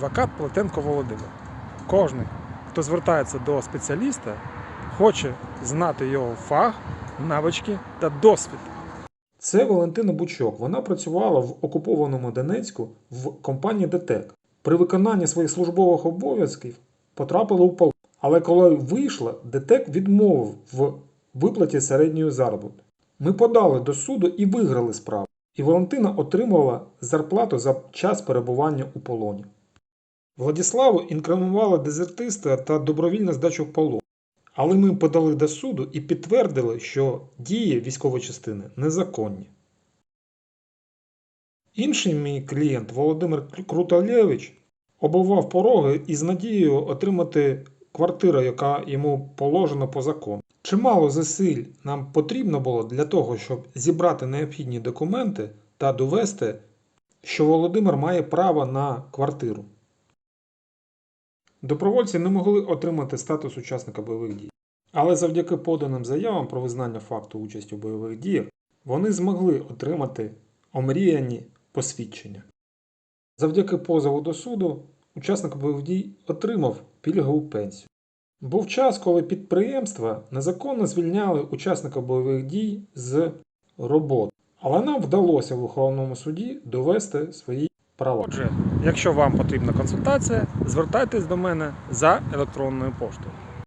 адвокат Плетенко Володимир. Кожен, хто звертається до спеціаліста, хоче знати його фах, навички та досвід. Це Валентина Бучок. Вона працювала в окупованому Донецьку в компанії ДТЕК. При виконанні своїх службових обов'язків потрапила у полон. Але коли вийшла, ДТЕК відмовив в виплаті середньої заробітки. Ми подали до суду і виграли справу. І Валентина отримала зарплату за час перебування у полоні. Владіславу інкримінували дезертиста та добровільну здачу в полон. Але ми подали до суду і підтвердили, що дії військової частини незаконні. Інший мій клієнт Володимир Круталєвич обував пороги із надією отримати квартиру, яка йому положена по закону. Чимало зусиль нам потрібно було для того, щоб зібрати необхідні документи та довести, що Володимир має право на квартиру. Добровольці не могли отримати статус учасника бойових дій. Але завдяки поданим заявам про визнання факту участі у бойових діях вони змогли отримати омріяні посвідчення. Завдяки позову до суду учасник бойових дій отримав пільгову пенсію. Був час, коли підприємства незаконно звільняли учасника бойових дій з роботи. Але нам вдалося в Верховному суді довести свої права. Отже, якщо вам потрібна консультація, звертайтесь до мене за електронною поштою.